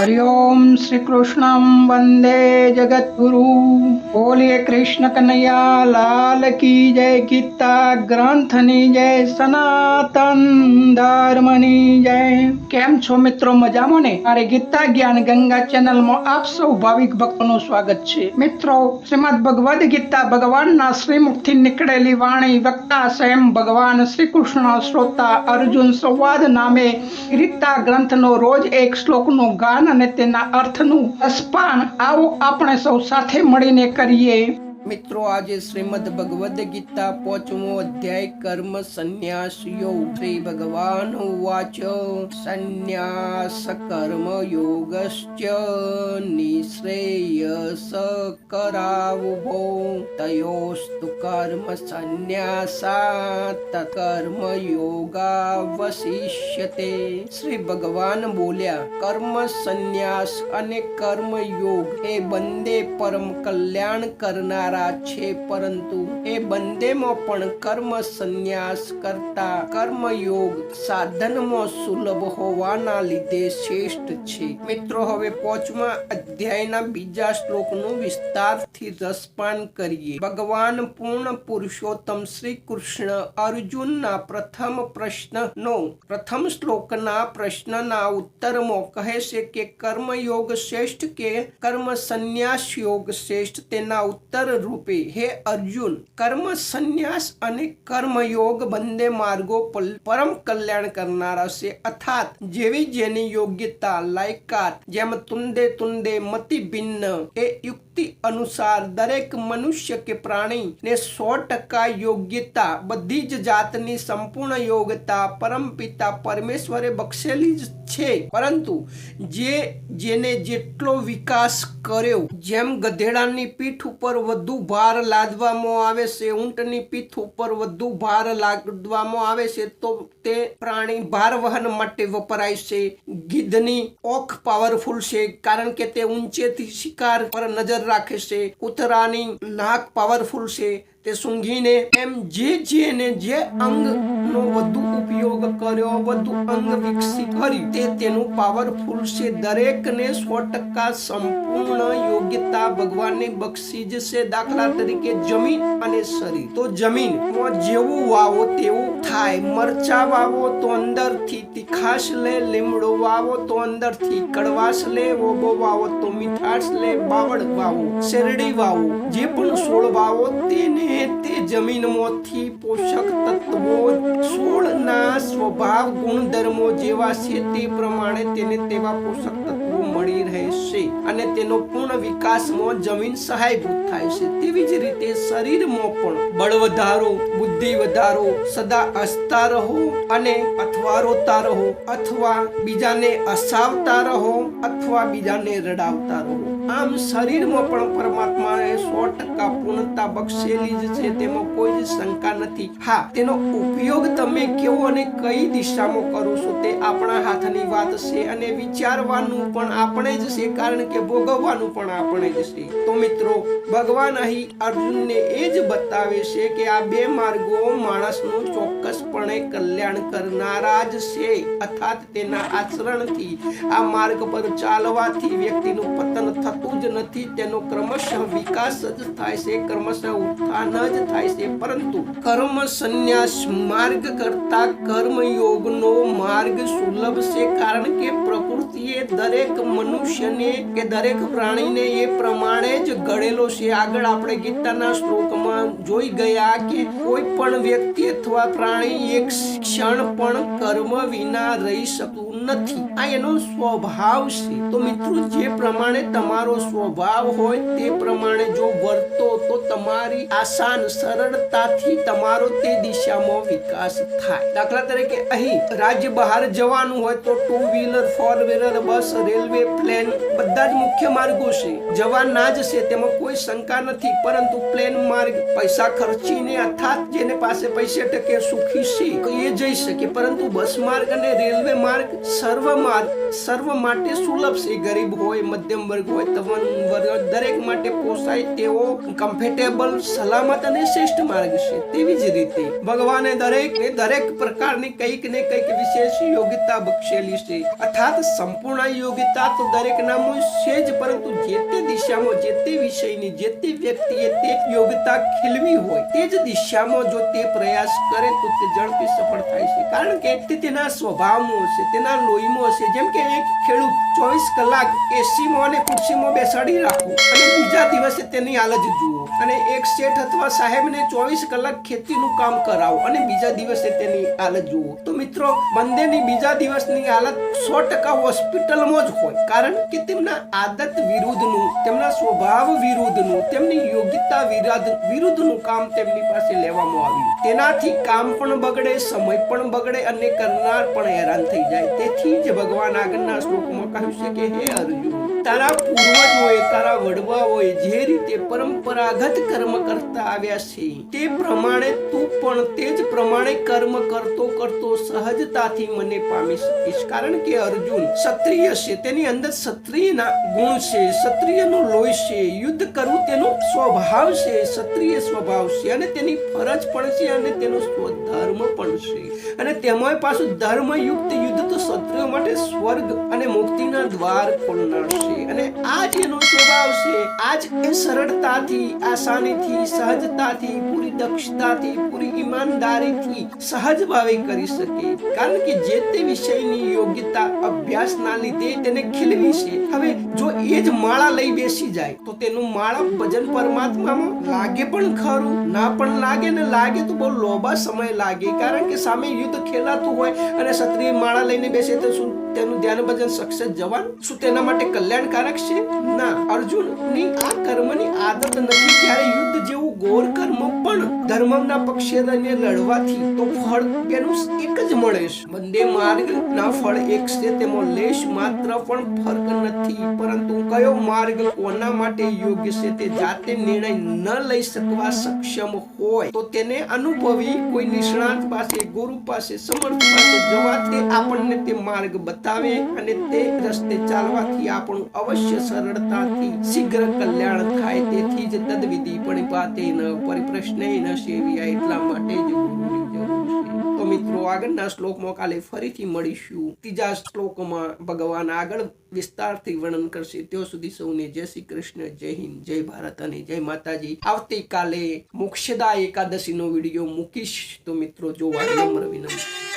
હરિ ઓમ શ્રી કૃષ્ણમ વંદે જગતગુરુ બોલીએ કૃષ્ણ કનૈયા લાલ કી જય ગીતા ગ્રંથની જય સનાતન ધર્મની જય કેમ છો મિત્રો મજામાં ને મારે ગીતા જ્ઞાન ગંગા ચેનલમાં આપ સૌ ભાવિક ભક્તોનું સ્વાગત છે મિત્રો શ્રીમદ ભગવદ ગીતા ભગવાનના શ્રીમુખથી નીકળેલી વાણી વક્તા સ્વયં ભગવાન શ્રી કૃષ્ણ શ્રોતા અર્જુન સંવાદ નામે ગીતા ગ્રંથનો રોજ એક શ્લોકનું ગાન અને તેના અર્થનું સ્પાન આવો આપણે સૌ સાથે મળીને કરીએ. મિત્રો, આજે શ્રીમદ ભગવદ્ ગીતા પોચમો અધ્યાય કર્મ સંન્યાસ યોગ શ્રી ભગવાન વાચ સંન્યાસ કર્મ યોગશ્ચ નિશ્રેયસ કરાવો તયોસ્તુ કર્મ સંન્યાસાત, કર્મ યોગા વશિષ્યતે શ્રી ભગવાન બોલ્યા, કર્મ સંન્યાસ અને કર્મ યોગ એ બંને પરમ કલ્યાણ કરનારા છે, પરંતુ એ બંનેમાં પણ કર્મ સંન્યાસ કરતા કર્મયોગ સાધનમાં સુલભ હોવાના લીધે શ્રેષ્ઠ છે. મિત્રો, હવે પોચમા અધ્યાયના બીજા શ્લોકનું વિસ્તારથી રસપાન કરીએ. ભગવાન પૂર્ણ પુરુષોત્તમ શ્રી કૃષ્ણ અર્જુનના પ્રથમ પ્રશ્નનો, પ્રથમ શ્લોકના પ્રશ્નના ઉત્તરમાં કહે છે કે કર્મયોગ શ્રેષ્ઠ કે કર્મ સંન્યાસ યોગ શ્રેષ્ઠ? તેના ઉત્તર રૂપે, હે અર્જુન, કર્મ સંન્યાસ અને કર્મયોગ બંને માર્ગો પરમ કલ્યાણ કરનારા છે. અર્થાત જેવી જેની યોગ્યતા, લાયકાત, જેમ તુંદે તુંદે મતિ ભિન્ન, એ યુક્તિ અનુસાર દરેક મનુષ્ય કે પ્રાણી ને સો ટકા યોગ્યતા, બધી જ જાતની સંપૂર્ણ યોગ્યતા પરમ પિતા પરમેશ્વરે બક્ષેલી જ છે. પરંતુ જે, જેને જેટલો વિકાસ કર્યો, જેમ ગધેડાની પીઠ ઉપર વધુ ભાર લાદવામાં આવે છે, ઊંટની પીઠ ઉપર વધુ ભાર લાદવામાં આવે છે, તો તે પ્રાણી ભાર વહન માટે વપરાય છે. ગીધની ઓખ પાવરફુલ છે, કારણ કે તે ઊંચેથી શિકાર પર નજર રાખે છે. કૂતરાની નાક પાવરફુલ છે તે સૂંઘીને એમ જે જેને જે અંગનો વધુ ઉપયોગ કર્યો, વધુ અંગ વિકસિત કર્યું, તે તેનું પાવરફુલ છે. દરેકને સો ટકા સંપૂર્ણ યોગ્યતા ભગવાનને બક્ષી જ છે દાખલા તરીકે જમીન અને શરીર. તો જમીન જેવું વાવો તેવું થાય મરચા વાવો તો અંદરથી, તીખાશ લે, લીમડો વાવો તો અંદરથી, કડવાશ લે ઓબો વાવો તો મીઠાશ લે, બાવળ વાવો, શેરડી વાવો, જે પણ છોડ વાવો તેને તે જમીનમાંથી પોષક તત્વો છોડના સ્વભાવ ગુણધર્મો જેવા છે તે પ્રમાણે તેને તેવા પોષક મળી રહેશે અને તેનો પૂર્ણ વિકાસમાં જમીન સહાયભૂત થાય છે. તેવી જ રીતે શરીરમાં પણ બળ વધારો, બુદ્ધિ વધારો, સદા હસતા રહો અને અથવા રોતા રહો, અથવા બીજાને હસાવતા રહો, અથવા બીજાને રડાવતા રહો. આમ શરીરમાં પણ પરમાત્માએ સો ટકા પૂર્ણતા બક્ષેલી જ છે, તેમાં કોઈ જ શંકા નથી. હા, તેનો ઉપયોગ તમે કેવો અને કઈ દિશામાં કરો છો તે આપણા હાથની વાત છે અને વિચારવાનું પણ આપણે જ છે, કારણ કે ભોગવવાનું પણ આપણે જ છે. તો મિત્રો, ભગવાન અહીં અર્જુનને એ જ બતાવે છે કે આ બે માર્ગો માણસનો ચોક્કસપણે કલ્યાણ કરનારા જ છે. અર્થાત તેના આચરણથી, આ માર્ગ પર ચાલવાથી વ્યક્તિનું પતન થતું જ નથી. તેનો ક્રમશઃ વિકાસ જ થાય છે, ક્રમશઃ ઉત્થાન જ થાય છે. પરંતુ કર્મ સંન્યાસ માર્ગ કરતા કર્મયોગનો માર્ગ સુલભ છે, કારણ કે પ્રકૃતિએ દરેક મનુષ્યને કે દરેક પ્રાણીને એ પ્રમાણે જ ઘડેલો છે. આગળ આપણે ગીતાના શ્લોકમાં જોઈ ગયા કે કોઈ પણ વ્યક્તિ અથવા પ્રાણી એક ક્ષણ પણ કર્મ વિના રહી શકતું નથી. આ એનો સ્વભાવ છે. તો મિત્રો, જે પ્રમાણે તમારો સ્વભાવ હોય, તે પ્રમાણે જો વર્તો, તો તમારી આસાન સરળતાથી તમારો તે દિશામાં વિકાસ થાય. દાખલા તરીકે, અહીં રાજ્ય બહાર જવાનું હોય તો two wheeler four wheeler bus railway plane બધા જ મુખ્ય માર્ગો છે. જવા ના જ છે, તેમાં કોઈ શંકા નથી. પરંતુ પ્લેન માર્ગ, પૈસા ખર્ચીને, અર્થાત જેને પાસે પૈસે ટકે સુખી છે એ જઈ શકે. પરંતુ બસ માર્ગ અને રેલવે માર્ગ સર્વ માર્ગ, સર્વ માટે સુલભ છે. ગરીબ હોય, મધ્યમ વર્ગ હોય તવન વર્ગ, દરેક માટે પોસાય તેવો કમ્ફર્ટેબલ સલામત અને શ્રેષ્ઠ માર્ગ છે. તેવી જ રીતે ભગવાને દરેક દરેક પ્રકારની કંઈક ને કંઈક વિશેષ યોગ્યતા બક્ષેલી છે. અર્થાત સંપૂર્ણ યોગ્યતા તો દરેક નામો છે જ, પરંતુ જે તે દિશામાં, જે તે વિષયની, જે તે વ્યક્તિએ તે યોગ્યતા ખીલવી હોય, તે જ દિશામાં જો તે પ્રયાસ કરે તો તે ઝડપી સફળ થાય છે. કારણ કે તે તેના સ્વભાવમાં હશે તેના લોહીમાં હશે જેમ કે એક ખેડૂત ચોવીસ કલાક એસીમાં અને ખુરશીમાં બેસાડી રાખો અને બીજા દિવસે તેની હાલત જુઓ. અને એક શેઠ અથવા સાહેબને ચોવીસ કલાક ખેતીનું કામ કરાવો અને બીજા દિવસે તેની હાલત જુઓ. તો મિત્રો, બંનેની બીજા દિવસની હાલત સો ટકા હોસ્પિટલમાં જ હોય. કારણ કે તેમના આદત વિરુદ્ધનું, તેમના સ્વભાવ વિરુદ્ધનું, તેમની યોગ્યતા વિરુદ્ધ વિરુદ્ધનું કામ તેમની પાસે લેવામાં આવ્યું. તેનાથી કામ પણ બગડે સમય પણ બગડે અને કરનાર પણ હેરાન થઈ જાય. તેથી જ ભગવાન આગળના શ્લોકમાં કહ્યું છે કે, હે અર્જુન તારા પૂર્વજોએ તારા વડવાઓએ જે રીતે પરંપરાગત કર્મ કરતા આવ્યા છે, તે પ્રમાણે તું પણ તે જ પ્રમાણે કર્મ કરતો કરતો સહજતાથી મને પામી શકીશ. કારણ કે અર્જુન ક્ષત્રિય છે, તેની અંદર ક્ષત્રિયના ગુણ છે, ક્ષત્રિયનો લોહી છે, યુદ્ધ કરવું તેનો સ્વભાવ છે, ક્ષત્રિય સ્વભાવ છે અને તેની ફરજ પણ છે અને તેનો સ્વધર્મ પણ છે. અને તેમાંય પાછું ધર્મયુક્ત યુદ્ધ તો ક્ષત્રિયો માટે સ્વર્ગ અને મુક્તિના દ્વાર ખોલનાર અને આ જ એનો સ્વભાવ છે. આજ એ સરળતાથી, આસાનીથી, સહજતાથી, પૂરી દક્ષતાથી, પૂરી ઈમાનદારીથી સહજ ભાવે કરી શકે. કારણ કે જે તે વિષયની યોગ્યતા અભ્યાસના લીધે તેને ખીલવી છે. હવે જો એ જ માળા લઈ બેસી જાય, તો તેનું માળા ભજન પરમાત્મામાં લાગે પણ ખરું? ના પણ લાગે ને લાગે તો બહુ લોબા સમય લાગે. કારણ કે સામે યુદ્ધ ખેલાતું હોય અને ક્ષત્રિય માળા લઈને બેસે તો શું તેનું ધ્યાન ભજન સક્સેસ જવાનું શું તેના માટે કલ્યાણકારક છે? ના, અર્જુનની આ કર્મની આદત નથી ત્યારે યુદ્ધ જેવું ગોર કર્મ પણ ધર્મના પક્ષે રહીને લડવાથી તો ફળ તેનું એક જ મળે છે. બંને માર્ગના ફળ એક છે તેમાં લેશ માત્ર પણ ફરક નથી, પરંતુ કયો માર્ગ કોના માટે યોગ્ય છે તે જાતે નિર્ણય ન લઈ શકવા સક્ષમ હોય, તો તેને અનુભવી કોઈ નિષ્ણાત પાસે, ગુરુ પાસે, સમર્થ પાસે જવાથી આપણને તે માર્ગ બતાવે અને તે રસ્તે ચાલવાથી આપણું અવશ્ય સરળતાથી શીઘ્ર કલ્યાણ થાય. તેથી જ તદવિધિ પણ પાતે ન પરિપ્રશ્ન ન સેવ્યા એટલા માટે જ તો મિત્રો, આગળના શ્લોકમાં કાલે ફરીથી મળીશું. ત્રીજા શ્લોકમાં ભગવાન આગળ વિસ્તારથી વર્ણન કરશે. ત્યાં સુધી સૌને જય શ્રી કૃષ્ણ, જય હિન્દ, જય ભારત અને જય માતાજી. આવતીકાલે મોક્ષદા એકાદશીનો વીડિયો મૂકીશ. તો મિત્રો, જોવા નમ્ર વિનંતી